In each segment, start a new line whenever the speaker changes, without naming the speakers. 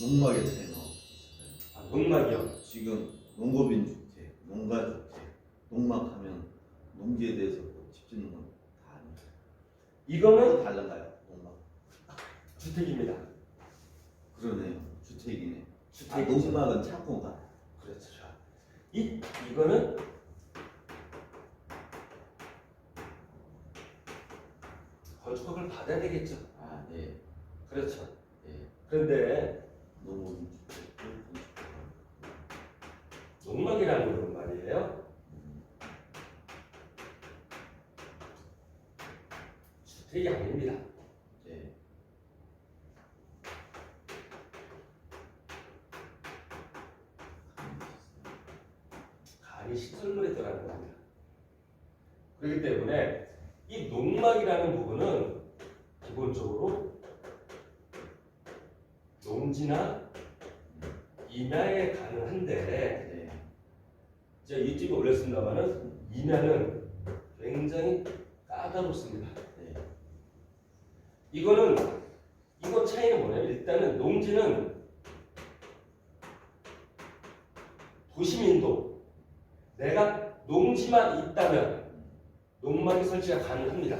나오고 있어요.
아, 농막이요.
지금 농업인 주택, 농가 주택, 농막하면 농지에 대해서 뭐집 짓는 건 다 아니에요.
이거는
달라가요. 농막.
주택입니다.
그러네요. 주택이네. 아,
주택이죠.
농막은 창고가.
그렇죠. 이 이거는 건축법을 받아야 되겠죠.
아, 네.
그렇죠.
네.
그런데 농막이라는 건 말이에요. 주택이 아닙니다.
네.
간이 시설물에 들어가는 겁니다. 그렇기 때문에 이 농막이라는 부분은 기본적으로 농지나 임야에 가능한데
네.
제가 유튜브에 올렸습니다만은 임야는 굉장히 까다롭습니다.
네.
이거는 이거 차이는 뭐냐면 일단은 농지는 도시민도 내가 농지만 있다면 농막이 설치가 가능합니다.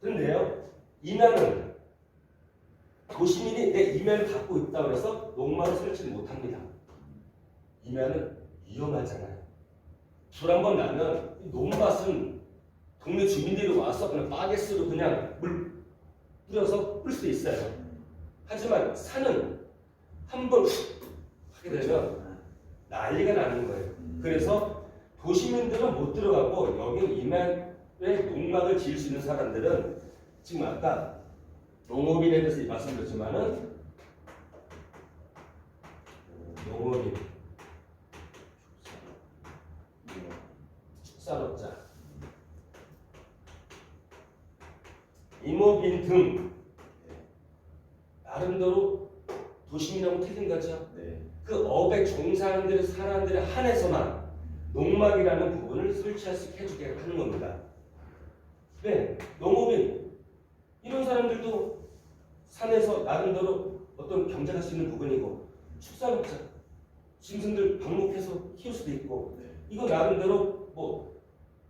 그런데요 임야는 도시민이 내 임야를 갖고 있다고 해서 농막을 설치를 못합니다. 임야는 위험하잖아요. 불 한 번 나면 이 논밭은 동네 주민들이 와서 그냥 바게스로 그냥 물 뿌려서 풀수 있어요. 하지만 산은 한 번 하게 되면 난리가 나는 거예요.
음.
그래서 도시민들은 못 들어가고 여기 임야에 농막을 지을 수 있는 사람들은 지금 아까 농업인에 대해서 말씀드렸지만은 농업인, 축산업자, 임업인 등 나름대로 도시민하고 틀린 거죠.
네.
그 업에 종사하는 사람들에 한해서만 농막이라는 부분을 설치할 수 있게 해주게 하는 겁니다. 네, 농업인 이런 사람들도 산에서 나름대로 어떤 경쟁할 수 있는 부분이고 축산업자 짐승들 방목해서 키울 수도 있고
네.
이거 나름대로 뭐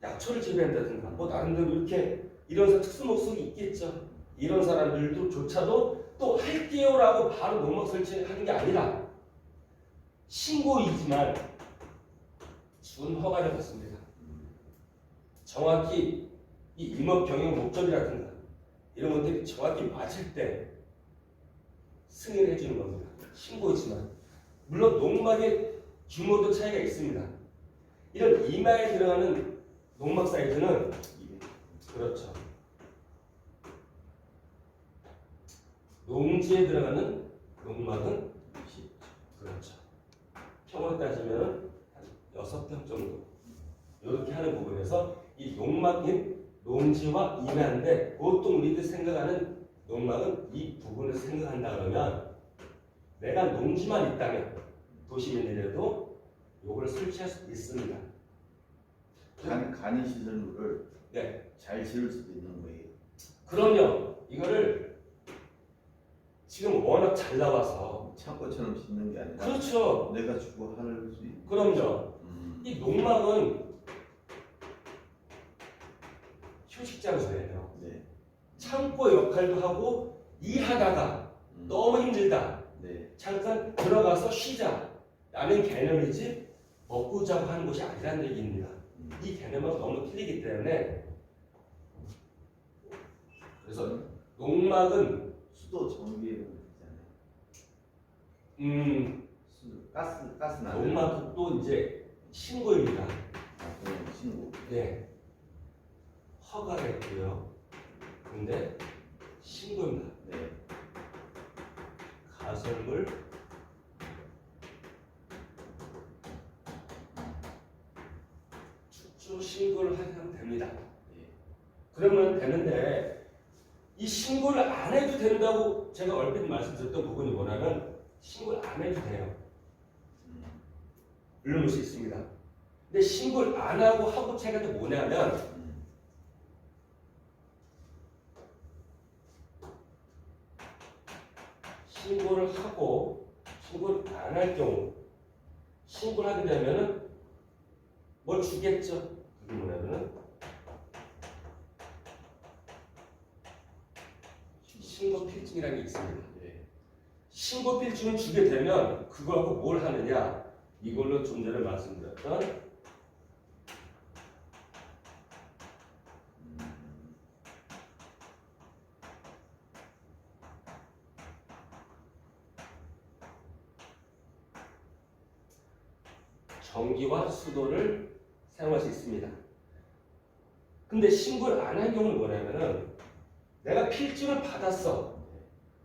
약초를 재배한다든가 뭐 나름대로 이렇게 이런 특수 목적이 있겠죠. 이런 사람들도 조차도 또 할게요라고 바로 농막 설치하는 게 아니라 신고이지만 준 허가를 받습니다. 정확히 이 임업 경영 목적이라든가 이런 것들이 정확히 맞을 때 승인해 주는 겁니다. 신고이지만 물론 농막의 규모도 차이가 있습니다. 이런 이마에 들어가는 농막 사이즈는 그렇죠. 농지에 들어가는 농막은 그렇죠. 평으로 따지면 한 6평 정도. 이렇게 하는 부분에서 이 농막인 농지와 임야인데 보통 우리들 생각하는 농막은 이 부분을 생각한다 그러면 내가 농지만 있다면 도시민들에도 요걸 설치할 수 있습니다.
간, 간이 시설물을
네.
잘 지을 수도 있는 거예요.
그럼요. 이거를 지금 워낙 잘 나와서
창고처럼 짓는 게 아니라
그렇죠.
내가 주고 할 수 있는.
그럼요.
음.
이 농막은 휴식 장소예요.
네.
창고 역할도 하고 일하다가
음.
너무 힘들다.
네.
잠깐 들어가서 쉬자. 라는 개념이지 먹고 자고 하는 곳이 아니라는 얘기입니다.
음.
이 개념하고 너무 틀리기 때문에 그래서 농막은
수도 전기는 있잖아요.
음
수, 가스 가스 나는.
농막도 이제 신고입니다.
아, 신고.
네. 허가를 했고요. 근데 신고입니다.
네.
가설물 축주 신고를 하면 됩니다.
네.
그러면 되는데 이 신고를 안 해도 된다고 제가 얼핏 말씀드렸던 부분이 뭐냐면 신고를 안 해도 돼요.
음.
물러올 수 있습니다. 근데 신고를 안 하고 하고 차이가 또 뭐냐면
음.
신고를 하고 신고를 안 할 경우 신고를 하게 되면은 뭘 주겠죠? 그게 뭐냐면은 신고 필증이라는 게 있습니다.
네.
신고 필증을 주게 되면 그거하고 뭘 하느냐 이걸로 좀 전에 말씀드렸던 전기와 수도를 사용할 수 있습니다. 근데 신고를 안 한 경우는 뭐냐면은 내가 필증을 받았어.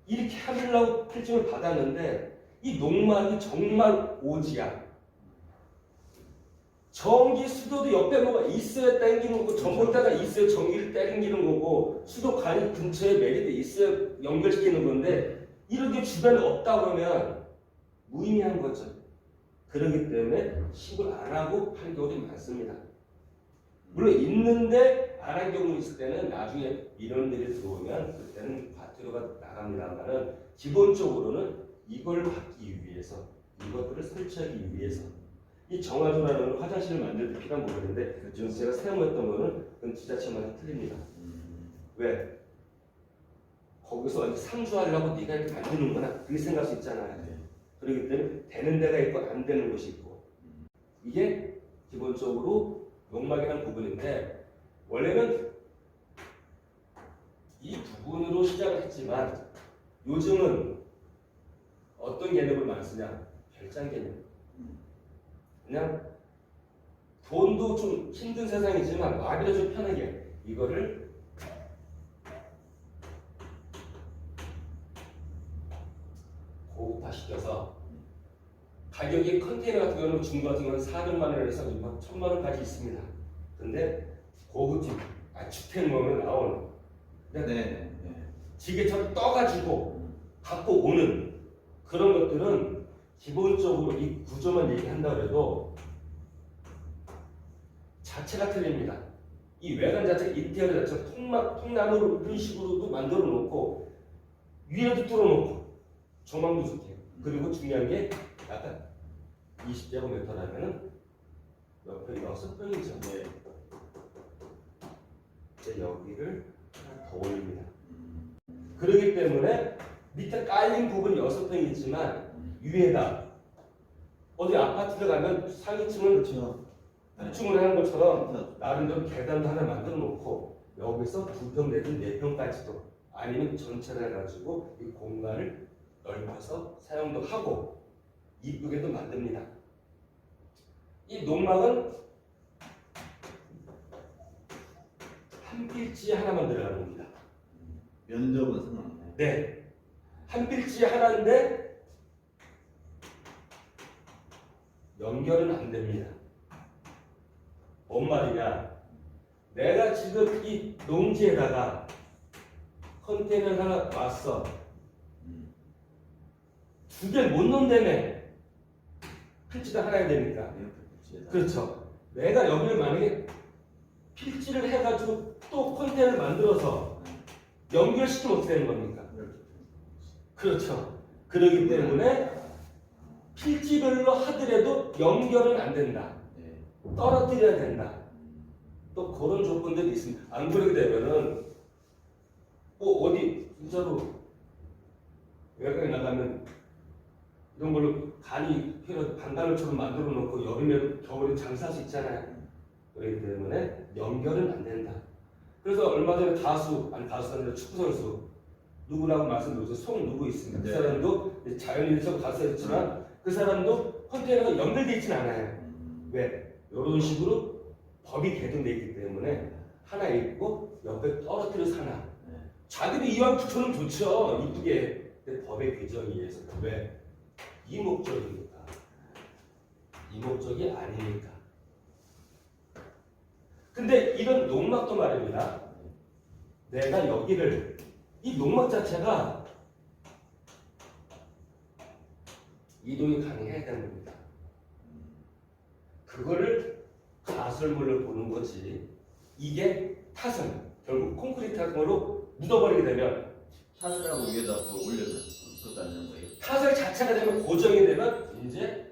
이렇게 하려고 필증을 받았는데 이 농막이 정말 오지야. 전기 수도도 옆에 뭐가 있어야 땡기는 거고 전봇대가 있어야 전기를 땡기는 거고 수도 관이 근처에 매립돼 있어야 연결시키는 건데 이런 게 주변에 없다 그러면 무의미한 거죠. 그렇기 때문에 신고를 안 하고 한 경우도 많습니다. 물론 있는데 안 한 경우 있을 때는 나중에 민원들이 들어오면 그때는 과태료가 나갑니다만은 기본적으로는 이걸 받기 위해서 이것들을 설치하기 위해서 이 정화조라는 화장실을 만들 때 필요한 부분인데 지금 제가 사용했던 거는 그건 지자체마다 틀립니다.
음,
왜? 거기서 이제 상주하려고 네가 이렇게 만드는구나 그렇게 생각할 수 있잖아요.
네.
그렇기 때문에 되는 데가 있고 안 되는 곳이 있고 이게 기본적으로 농막이라는 부분인데 원래는 이 부분으로 시작을 했지만 요즘은 어떤 개념을 많이 쓰냐 별장 개념 그냥 돈도 좀 힘든 세상이지만 말이라 좀 편하게 이거를 고급화시켜서 가격이 컨테이너 같은 경우는 중고 같은 경우는 400만 원에서 막 1000만 원까지 있습니다. 근데 고급집, 아, 주택목에 나오는
네. 네. 네.
지게처럼 떠가지고 갖고 오는 그런 것들은 기본적으로 이 구조만 얘기한다 그래도 자체가 틀립니다. 이 외관 자체, 인테리어 자체가 통막, 통나무로 이런 식으로도 만들어 놓고 위에도 뚫어 놓고 조망도 좋게 그리고 중요한 게 약간 20제곱미터라면은 옆에 여섯 평이죠.
네.
이제 여기를 하나 더 올립니다.
음,
그렇기 때문에 밑에 깔린 부분이 여섯 평이 있지만
음.
위에다 어디 아파트를 가면 상위층을
그렇죠. 네.
주문을 하는 것처럼 나름대로 계단도 하나 만들어 놓고 여기서 두 평 내지 네 평까지도 아니면 전체를 해가지고 이 공간을 넓혀서 사용도 하고 이쁘게도 만듭니다. 이 농막은 한 필지 하나만 들어가는 겁니다.
면적은 상관없나요?
네. 한 필지 하나인데 연결은 안 됩니다. 뭔 말이냐? 내가 지금 이 농지에다가 컨테이너를 하나 왔어.
음,
두개못 넣는다며. 필지가 하나 해야 되니까.
이렇게 붙이다.
그렇죠. 내가 여기를 만약에 필지를 해가지고 또 컨테이너를 만들어서 연결시키면 어떻게 되는 겁니까? 그렇죠. 그러기 때문에 필지별로 하더라도 연결은 안 된다.
네.
떨어뜨려야 된다.
음,
또 그런 조건들이 있습니다. 안 그러게 되면은 뭐 어디 진짜로 외곽에 나가면 이런 걸로 간이 반달처럼 만들어 놓고 여름에 겨울에 장사할 수 있잖아요. 그렇기 때문에 연결은 안 된다. 그래서 얼마 전에 가수 아니 가수 아니라 축구 선수 누구라고 말씀드렸죠. 송 누구 있습니다. 그
네.
사람도 이제 자연인에서 가수였지만 그 사람도 컨테이너가 연결돼 있지는 않아요.
음,
왜? 이런 식으로 법이 개정돼 있기 때문에 하나 있고 옆에 떨어뜨려서 하나.
네.
자기도 이왕 붙여놓으면 좋죠. 이쁘게. 근데 법의 규정에 의해서 왜? 이 목적이니까. 이 목적이 아니니까. 근데 이런 농막도 말입니다. 내가 여기를 이 농막 자체가 이동이 가능해야 되는 겁니다. 그거를 가설물로 보는 거지. 이게 타선 결국 콘크리트 같은 걸로 묻어버리게 되면
사슬하고 위에다 올려서 붙었다는 거예요.
타설 자체가 되면 고정이 되면 이제